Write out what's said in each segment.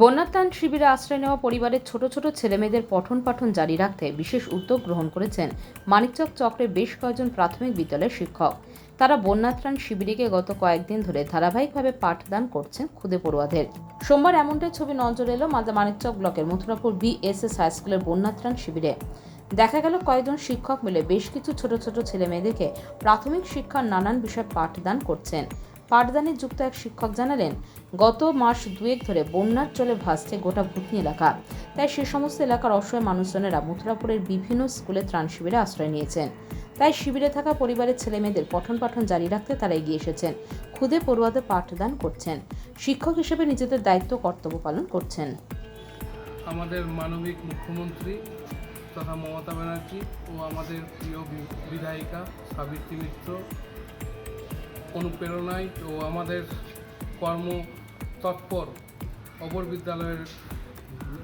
বন্যাত্রাণ শিবিরে আশ্রয় নেওয়া পরিবারের ছোট ছোট ছেলেমেয়েদের পঠন পাঠন জারি রাখতে বিশেষ উদ্যোগ গ্রহণ করেছেন মানিকচক চক্রের বেশ কয়েকজন প্রাথমিক বিদ্যালয়ের শিক্ষক। তারা বন্যাত্রাণ শিবিরে গত কয়েকদিন ধরে ধারাবাহিকভাবে পাঠদান করছেন খুদে পড়ুয়াদের। সোমবার এমনটাই ছবি নজর এলো মানিকচক ব্লকের মথুরাপুর বিএসএস হাই স্কুলের বন্যাত্রাণ শিবিরে। দেখা গেল কয়েকজন শিক্ষক মিলে বেশ কিছু ছোট ছোট ছেলে মেয়েদেরকে প্রাথমিক শিক্ষার নানান বিষয়ে পাঠদান করছেন। পাঠদানে যুক্ত এক শিক্ষক জানালেন, গত মাস দুয়েক ধরে বন্যার জলে ভাসছে গোটা ভুতনি এলাকা। তাই সে সমস্ত এলাকার অসহায় মানুষজনেরা মথুরাপুরের বিভিন্ন স্কুলে ত্রাণ শিবিরে আশ্রয় নিয়েছেন। তাই শিবিরে থাকা পরিবারের ছেলেমেয়েদের পঠন পাঠন জারি রাখতে তারা এগিয়ে এসেছেন। খুদে পড়ুয়াদের পাঠদান করছেন। শিক্ষক হিসেবে নিজেদের দায়িত্ব কর্তব্য পালন করছেন। আমাদের মানবিক মুখ্যমন্ত্রী তথা মমতা ব্যানার্জি ও আমাদের প্রিয় বিধায়িকা সাবিত্রী মিত্র অনুপ্রেরণায় ও আমাদের কর্ম তৎপর অপর বিদ্যালয়ের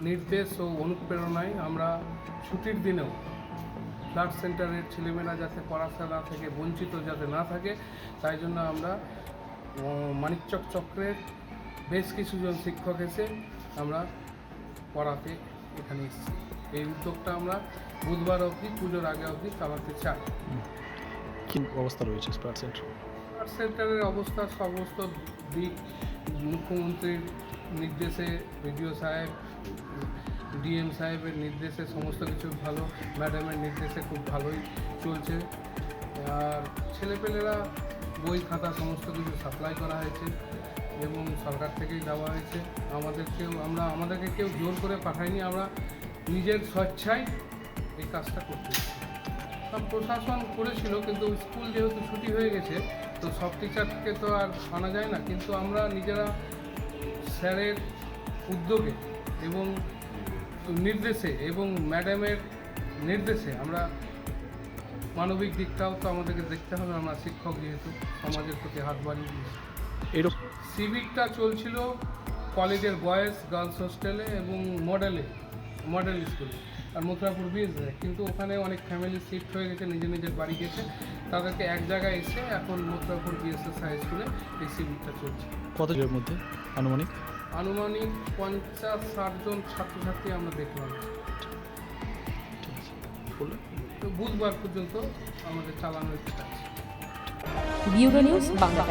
নির্দেশ ও অনুপ্রেরণায় আমরা ছুটির দিনেও ফ্লাড সেন্টারের ছেলেমেয়েরা যাতে পড়াশোনা থেকে বঞ্চিত যাতে না থাকে, তাই জন্য আমরা মানিকচক চক্রের বেশ কিছুজন শিক্ষক এসে আমরা পড়াতে এখানে এসেছি। এই উদ্যোগটা আমরা বুধবার অবধি, পুজোর আগে অবধি চালাতে চাই। কি অবস্থা রয়েছে স্পার সেন্টার? আর্ট সেন্টারের অবস্থা সমস্ত দিক, মুখ্যমন্ত্রীর নির্দেশে বিডিও সাহেব ডিএম সাহেবের নির্দেশে সমস্ত কিছু ভালো, ম্যাডামের নির্দেশে খুব ভালোই চলছে। আর ছেলেপেলেরা বই, খাতা সমস্ত কিছু সাপ্লাই করা হয়েছে এবং সরকার থেকেই দেওয়া হয়েছে। আমাদেরকেও আমরা, আমাদেরকে কেউ জোর করে পাঠায়নি, আমরা নিজের স্বেচ্ছায় এই কাজটা করতেছি সব প্রশাসন করেছিল কিন্তু স্কুল যেহেতু ছুটি হয়ে গেছে তো সব টিচারকে তো আর আনা যায় না। কিন্তু আমরা নিজেরা স্যারের উদ্যোগে এবং নির্দেশে এবং ম্যাডামের নির্দেশে আমরা মানবিক দিকটাও তো আমাদেরকে দেখতে হবে আমরা শিক্ষক যেহেতু সমাজের প্রতি হাত বাড়িয়ে দিয়েছি। এরকম সিভিকটা চলছিল কলেজের বয়েজ গার্লস হোস্টেলে এবং মডেলে মডেল স্কুলে আর মথুরাপুর বিএসএ কিন্তু ওখানে অনেক ফ্যামিলি শিফট হয়ে গেছে নিজের নিজের বাড়ি গেছে। তাদেরকে এক জায়গায় এসে এখন মথুরাপুর বিএসএস হাই স্কুলে এই সিভিকটা চলছে। কত এর মধ্যে? আনুমানিক? আনুমানিক পঞ্চাশ ষাট জন ছাত্রছাত্রী আমরা দেখলাম। তো বুধবার পর্যন্ত আমাদের চালানোর ইচ্ছা আছে। নিউজ বাংলা